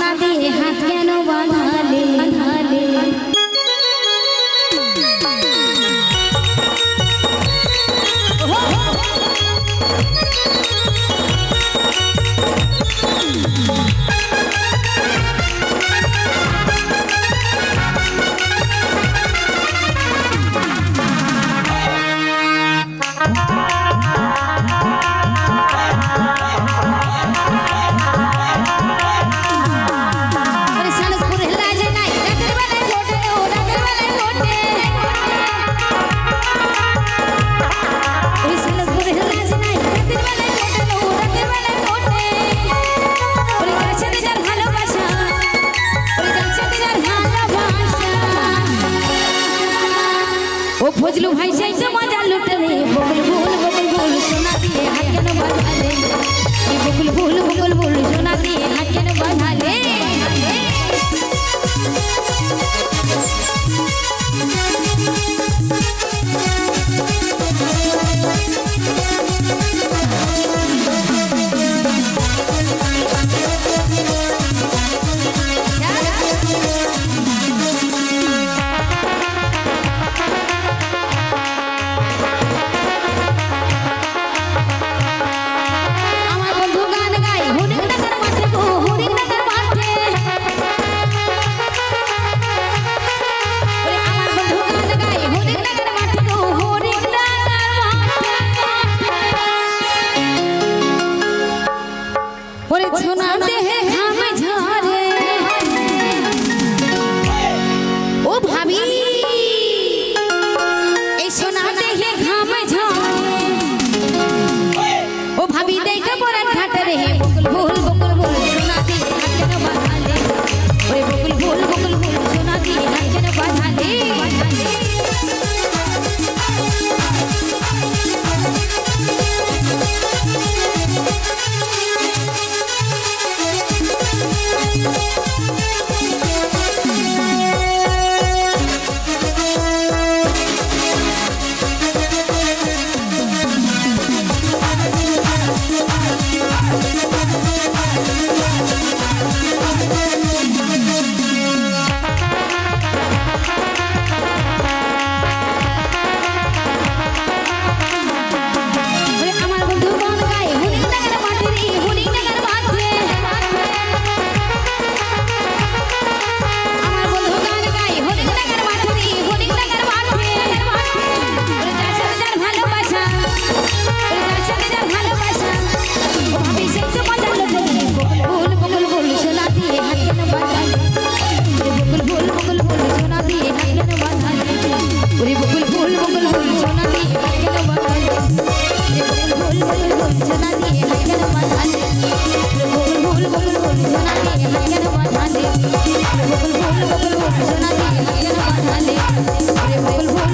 সোনা দিয়ে হাত কেন বাঁধালে? ও ফজলু ভাই, সেই তো মজা লুটে রে বকুল ভুল বকুল ভুল, সোনা দিয়ে হাত কেন বাঁধালে? বকুল ভুল বকুল ভুল, সোনা দিয়ে सुनाते हैं हम झारे। ओ भाभी। I'm will run.